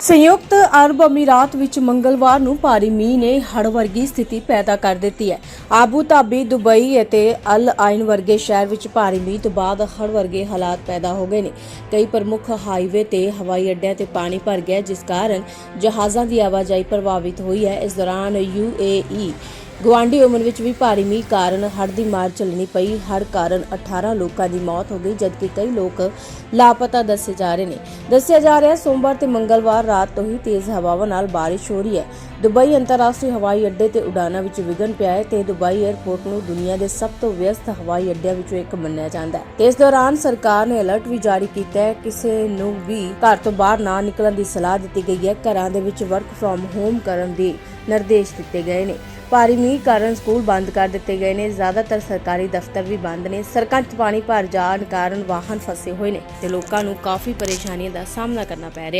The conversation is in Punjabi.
ਸੰਯੁਕਤ ਅਰਬ ਅਮੀਰਾਤ ਵਿੱਚ ਮੰਗਲਵਾਰ ਨੂੰ ਭਾਰੀ ਮੀਂਹ ਨੇ ਹੜ੍ਹ ਵਰਗੀ ਸਥਿਤੀ ਪੈਦਾ ਕਰ ਦਿੱਤੀ ਹੈ। ਆਬੂ ਧਾਬੀ, ਦੁਬਈ ਅਤੇ ਅਲ ਆਇਨ ਵਰਗੇ ਸ਼ਹਿਰ ਵਿੱਚ ਭਾਰੀ ਮੀਂਹ ਤੋਂ ਬਾਅਦ ਹੜ੍ਹ ਵਰਗੇ ਹਾਲਾਤ ਪੈਦਾ ਹੋ ਗਏ ਨੇ। ਕਈ ਪ੍ਰਮੁੱਖ ਹਾਈਵੇ ਤੇ ਹਵਾਈ ਅੱਡਿਆਂ ਤੇ ਪਾਣੀ ਭਰ ਗਿਆ, ਜਿਸ ਕਾਰਨ ਜਹਾਜ਼ਾਂ ਦੀ ਆਵਾਜਾਈ ਪ੍ਰਭਾਵਿਤ ਹੋਈ ਹੈ। ਇਸ ਦੌਰਾਨ ਯੂਏਈ ਗੁਆਂਢੀ ਉਮਰ ਵਿੱਚ ਵੀ ਭਾਰੀ ਮੀਂਹ ਕਾਰਨ ਹੜ੍ਹ ਦੀ ਮਾਰ ਚੱਲਣੀ ਪਈ। ਹੜ੍ਹ ਕਾਰਨ 18 ਲੋਕਾਂ ਦੀ ਮੌਤ ਹੋ ਗਈ, ਜਦਕਿ ਕਈ ਲੋਕ ਲਾਪਤਾ ਦੱਸੇ ਜਾ ਰਹੇ ਨੇ। ਦੱਸਿਆ ਜਾ ਰਿਹਾ, ਸੋਮਵਾਰ ਤੇ ਮੰਗਲਵਾਰ ਰਾਤ ਤੋਂ ਹੀ ਤੇਜ਼ ਹਵਾਵਾਂ ਨਾਲ ਬਾਰਿਸ਼ ਹੋ ਰਹੀ ਹੈ। ਦੁਬਈ ਅੰਤਰਰਾਸ਼ਟਰੀ ਹਵਾਈ ਅੱਡੇ ਤੇ ਉਡਾਨਾਂ ਵਿੱਚ ਵਿਘਨ ਪਿਆ ਹੈ ਤੇ ਦੁਬਈ 에ਅਰਪੋਰਟ ਨੂੰ ਦੁਨੀਆ ਦੇ ਸਭ ਤੋਂ ਵਿਅਸਤ ਹਵਾਈ ਅੱਡਿਆਂ ਵਿੱਚੋਂ ਇੱਕ ਮੰਨਿਆ ਜਾਂਦਾ ਹੈ। ਇਸ ਦੌਰਾਨ ਸਰਕਾਰ ਨੇ ਅਲਰਟ ਵੀ ਜਾਰੀ ਕੀਤਾ ਹੈ, ਕਿਸੇ ਨੂੰ ਵੀ ਘਰ ਤੋਂ ਬਾਹਰ ਨਾ ਨਿਕਲਣ ਦੀ ਸਲਾਹ ਦਿੱਤੀ ਗਈ ਹੈ। ਘਰਾਂ ਦੇ ਵਿੱਚ ਵਰਕ ਫਰੋਮ ਹੋਮ ਕਰਨ ਦੇ ਨਿਰਦੇਸ਼ ਦਿੱਤੇ ਗਏ ਨੇ। ਭਾਰੀ ਮੀਂਹ ਕਾਰਨ ਸਕੂਲ ਬੰਦ ਕਰ ਦਿੱਤੇ ਗਏ ਨੇ। ਜ਼ਿਆਦਾਤਰ ਸਰਕਾਰੀ ਦਫ਼ਤਰ ਵੀ ਬੰਦ ਨੇ। ਸੜਕਾਂ 'ਚ ਪਾਣੀ ਭਰ ਜਾਣ ਕਾਰਨ ਵਾਹਨ ਫਸੇ ਹੋਏ ਨੇ ਤੇ ਲੋਕਾਂ ਨੂੰ ਕਾਫੀ ਪਰੇਸ਼ਾਨੀਆਂ ਦਾ ਸਾਹਮਣਾ ਕਰਨਾ ਪੈ ਰਿਹਾ